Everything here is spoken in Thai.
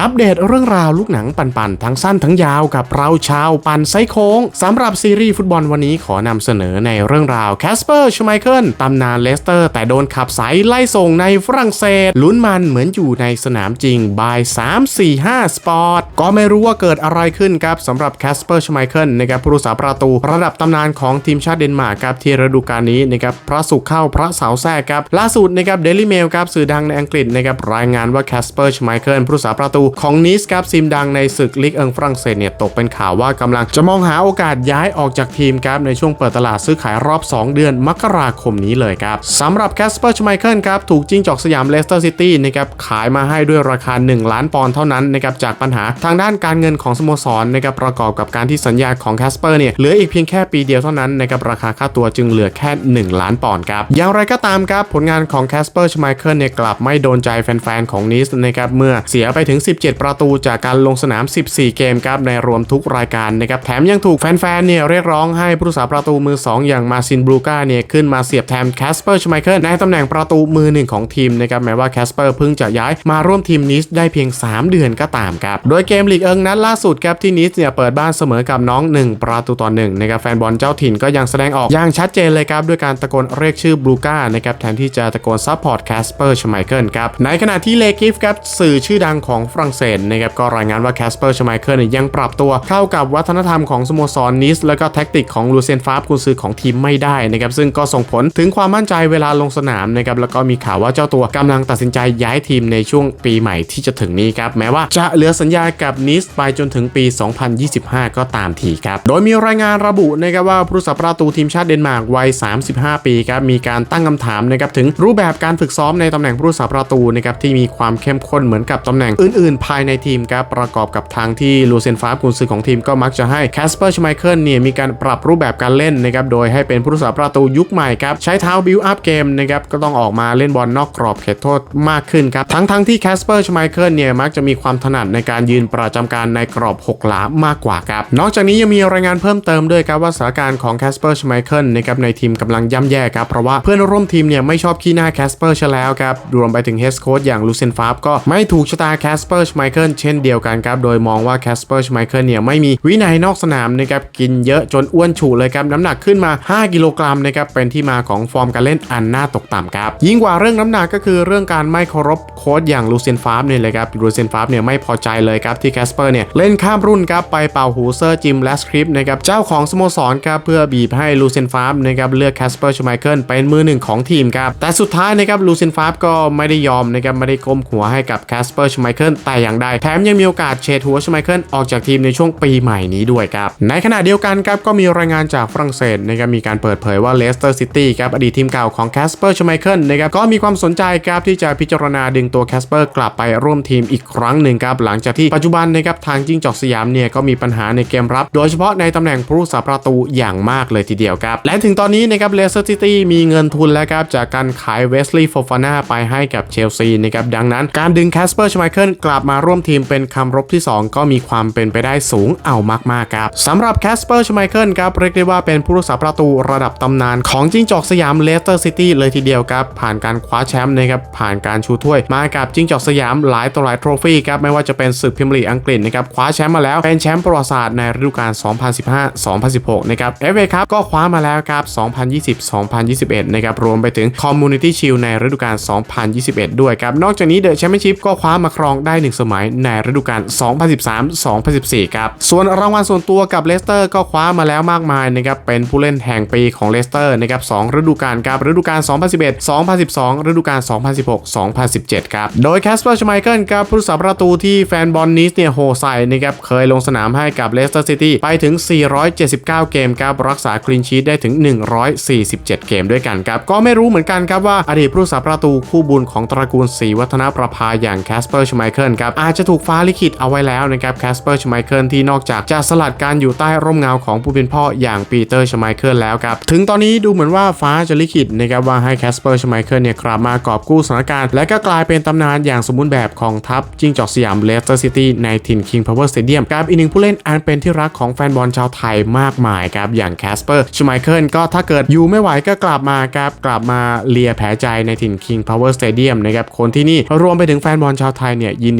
อัปเดตเรื่องราวลูกหนังปันๆ ทั้งสั้นทั้งยาวกับเราชาวปันไซโค้งสำหรับซีรีส์ฟุตบอลวันนี้ขอนำเสนอในเรื่องราวแคสเปอร์ชไมเคิลตำนานเลสเตอร์ แต่โดนขับสายไล่ส่งในฝรั่งเศสลุ้นมันเหมือนอยู่ในสนามจริงบาย 3 4 5 สปอร์ต ก็ไม่รู้ว่าเกิดอะไรขึ้นครับสำหรับแคสเปอร์ชไมเคิลนะครับผู้รักษาประตู ระดับตำนานของทีมชาติเดนมาร์กครับที่ฤดูกาลนี้นะครับพระสุขเข้าพระเสาแทรกครับล่าสุดนะครับเดลิเมลครับสื่อดังในอังกฤษนะครับรายงานว่าแคสเปอร์ชไมเคิลผู้รักษาประตูของนิสครับซิมดังในศึกลีกเอิงฝรั่งเศสเนี่ยตกเป็นข่าวว่ากำลังจะมองหาโอกาสย้ายออกจากทีมครับในช่วงเปิดตลาดซื้อขายรอบ 2 เดือนมกราคมนี้เลยครับสำหรับแคสเปอร์ชไมเคิลครับถูกจิ้งจอกสยามเลสเตอร์ซิตี้นะครับขายมาให้ด้วยราคา 1 ล้านปอนด์เท่านั้นนะครับจากปัญหาทางด้านการเงินของสโมสรนะครับประกอบกับการที่สัญญาของแคสเปอร์เนี่ยเหลืออีกเพียงแค่ปีเดียวเท่านั้นนะครับราคาค่าตัวจึงเหลือแค่ 1 ล้านปอนด์ครับอย่างไรก็ตามครับผลงานของแคสเปอร์ชไมเคิลเนี่ยกลับไม่โดนใจแฟนๆของนิสนะครับเมื่อเสียไปถึง17 ประตูจากการลงสนาม 14 เกมครับในรวมทุกรายการนะครับแถมยังถูกแฟนๆเนี่ยเรียกร้องให้ผู้รักษาประตูมือ 2 อย่างมาซินบลูกาเนี่ยขึ้นมาเสียบแทนแคสเปอร์ชไมเคิลในตำแหน่งประตูมือหนึ่งของทีมนะครับแม้ว่าแคสเปอร์เพิ่งจะย้ายมาร่วมทีมนิสได้เพียง 3 เดือนก็ตามครับโดยเกมลีกเอิงนัดล่าสุดครับที่นิสเนี่ยเปิดบ้านเสมอกับน้อง 1 ประตูต่อ1นะครับแฟนบอลเจ้าถิ่นก็ยังแสดงออกอย่างชัดเจนเลยครับด้วยการตะโกนเรียกชื่อบลูก้านะครับแทนที่จะตะโกนซัพพอร์ตแคสเปอร์ชไมเคิลครับในขณะที่เลกิฟครับสื่อชื่อดังของฝรั่งเศสนะครับก็รายงานว่าแคสเปอร์ชไมเคิลเนี่ยยังปรับตัวเข้ากับวัฒนธรรมของสโมสรนิสแล้วก็แท็กติกของลูเซนฟาบกุนซือของทีมไม่ได้นะครับซึ่งก็ส่งผลถึงความมั่นใจเวลาลงสนามนะครับแล้วก็มีข่าวว่าเจ้าตัวกำลังตัดสินใจย้ายทีมในช่วงปีใหม่ที่จะถึงนี้ครับแม้ว่าจะเหลือสัญญากับนิสไปจนถึงปี 2025 ก็ตามทีครับโดยมีรายงานระบุนะครับว่าผู้รักษาประตูทีมชาติเดนมาร์กวัย 35 ปีครับมีการตั้งคำถามนะครับถึงรูปแบบการฝึกซ้อมในตำแหน่งผู้รักษาประตูนะครับที่มีความเข้มข้นเหมือนกับตำแหน่งอื่นๆภายในทีมครับประกอบกับทางที่ลูเซนฟาบกุนซือของทีมก็มักจะให้แคสเปอร์ชไมเคิลเนี่ยมีการปรับรูปแบบการเล่นนะครับโดยให้เป็นผู้รักษาประตูยุคใหม่ครับใช้เท้าบิวอัพเกมนะครับก็ต้องออกมาเล่นบอลนอกกรอบเขตโทษมากขึ้นครับทั้งทั้งที่แคสเปอร์ชไมเคิลเนี่ยมักจะมีความถนัดในการยืนประจำการในกรอบ 6 หลามากกว่าครับนอกจากนี้ยังมีรายงานเพิ่มเติมด้วยครับว่าสถานการณ์ของแคสเปอร์ชไมเคิลนะครับในทีมกำลังย่ำแย่ครับเพราะว่าเพื่อนร่วมทีมเนี่ยไม่ชอบขี้หน้าแคสเปอร์ชแล้วครับรวมไปถึงเฮสโค้ชอย่างลูเซนฟาบก็ไม่ถูกชะตาแคสเปอร์ชไมเคิลเช่นเดียวกันครับ โดยมองว่าแคสเปอร์ชไมเคิลเนี่ยไม่มีวินัยนอกสนามนะครับกินเยอะจนอ้วนฉุเลยครับน้ำหนักขึ้นมา 5 กิโลกรัมนะครับเป็นที่มาของฟอร์มการเล่นอันน่าตกต่ำครับยิ่งกว่าเรื่องน้ำหนักก็คือเรื่องการไม่เคารพโค้ชอย่างลูเซนฟาร์บเนี่ยเลยครับลูเซนฟาร์บเนี่ยไม่พอใจเลยครับที่แคสเปอร์เนี่ยเล่นข้ามรุ่นครับไปเป่าหูเซอร์จิมและสคริปนะครับเจ้าของสโมสรครับเพื่อบีบให้ลูเซนฟาร์บนะครับเลือกแคสเปอร์ชไมเคิลเป็นมือหนึ่งของทีมครับแต่สุดท้ายนะครับลูเซนฟาบก็ไม่ได้ยอมนะครับไม่ได้ก้มหัวให้กับแคสเปอร์ชไมเคิลแต่อย่างใดแถมยังมีโอกาสเฉดหัวชไมเคิลออกจากทีมในช่วงปีใหม่นี้ด้วยครับ ในขณะเดียวกันครับก็มีรายงานจากฝรั่งเศสนะครับมีการเปิดเผยว่าเลสเตอร์ซิตี้ครับอดีตทีมเก่าของแคสเปอร์ชไมเคิลนะครับก็มีความสนใจครับที่จะพิจารณาดึงตัวแคสเปอร์กลับไปร่วมทีมอีกครั้งหนึ่งครับหลังจากที่ปัจจุบันนะครับทางจิ้งจอกสยามเนี่ยก็มีปัญหาในเกมรับ โดยเฉพาะในตำแหน่งผู้รักษาประตูอย่างมากเลยทีเดียวครับ และถึงตอนนี้นะครับเลสเตอร์ซิตี้มีเงินทุนแล้วครับจากการขายเวสลีย์โฟฟาน่าไปให้กับเชลซีนะครับดังนั้นการดึงแคสเปอร์ชไมเคิลกลับับมาร่วมทีมเป็นคำรบที่ 2 ก็มีความเป็นไปได้สูงเอามากๆครับสำหรับแคสเปอร์ชไมเคิลครับเรียกได้ว่าเป็นผู้รักษาประตูระดับตำนานของจิ้งจอกสยามเลสเตอร์ซิตี้เลยทีเดียวครับ ผ่านการคว้าแชมป์นะครับผ่านการชูถ้วยมากับจิ้งจอกสยามหลายต่อหลายโทรฟี่ครับไม่ว่าจะเป็นศึกพรีเมียร์ลีอังกฤษนะครับคว้าแชมป์มาแล้วเป็นแชมป์ประวัติศาสตร์ในฤดูกาล 2015-2016 นะครับเอฟเอครับก็คว้ามาแล้วครับ 2020-2021 นะครับรวมไปถึงคอมมูนิตี้ชิลในฤดูกาล 2021 ด้วยครับนอกจากนี้เดอะแชมเปี้ยนชิพก็คว้ามาครองได้1 สมัยในฤดูกาล 2013-2014 ครับ ส่วนรางวัลส่วนตัวกับเลสเตอร์ก็คว้ามาแล้วมากมายนะครับ เป็นผู้เล่นแห่งปีของเลสเตอร์นะครับ2ฤดูกาลครับ ฤดูกาล 2011 2012 ฤดูกาล 2016 2017 ครับ โดยแคสเปอร์ชไมเคิลครับผู้รักษาประตูที่แฟนบอลนิสเนี่ยโหใส่นะครับ เคยลงสนามให้กับเลสเตอร์ซิตี้ไปถึง 479 เกมครับรักษาคลีนชีตได้ถึง 147 เกมด้วยกันครับ ก็ไม่รู้เหมือนกันครับว่าอดีตผู้รักษาประตูคู่บุญของตระกูลศรีวัฒนประภาอย่างแคสเปอร์ชไมเคิลครับอาจจะถูกฟ้าลิขิตเอาไว้แล้วนะครับแคสเปอร์ชไมเคิลที่นอกจากจะสลัดการอยู่ใต้ร่มเงาของผู้เป็นพ่ออย่างปีเตอร์ชไมเคิลแล้วครับถึงตอนนี้ดูเหมือนว่าฟ้าจะลิขิตนะครับว่าให้แคสเปอร์ชไมเคิลเนี่ยกลับมากอบกู้สถานการณ์และก็กลายเป็นตำนานอย่างสมบูรณ์แบบของทัพจิ้งจอกสยามเลสเตอร์ซิตี้ในถิ่นคิงพาวเวอร์สเตเดียมกับอีกหนึ่งผู้เล่นอันเป็นที่รักของแฟนบอลชาวไทยมากมายครับอย่างแคสเปอร์ชไมเคิลก็ถ้าเกิดอยู่ไม่ไหวก็กลับมาครับกลับมาเลียแผลใจในถิ่นคิงพาวเวอร์สเตเดียมนะครับคนที่นี่รวมไปถึงแฟนบอลชาวไทยเนี่ยยิน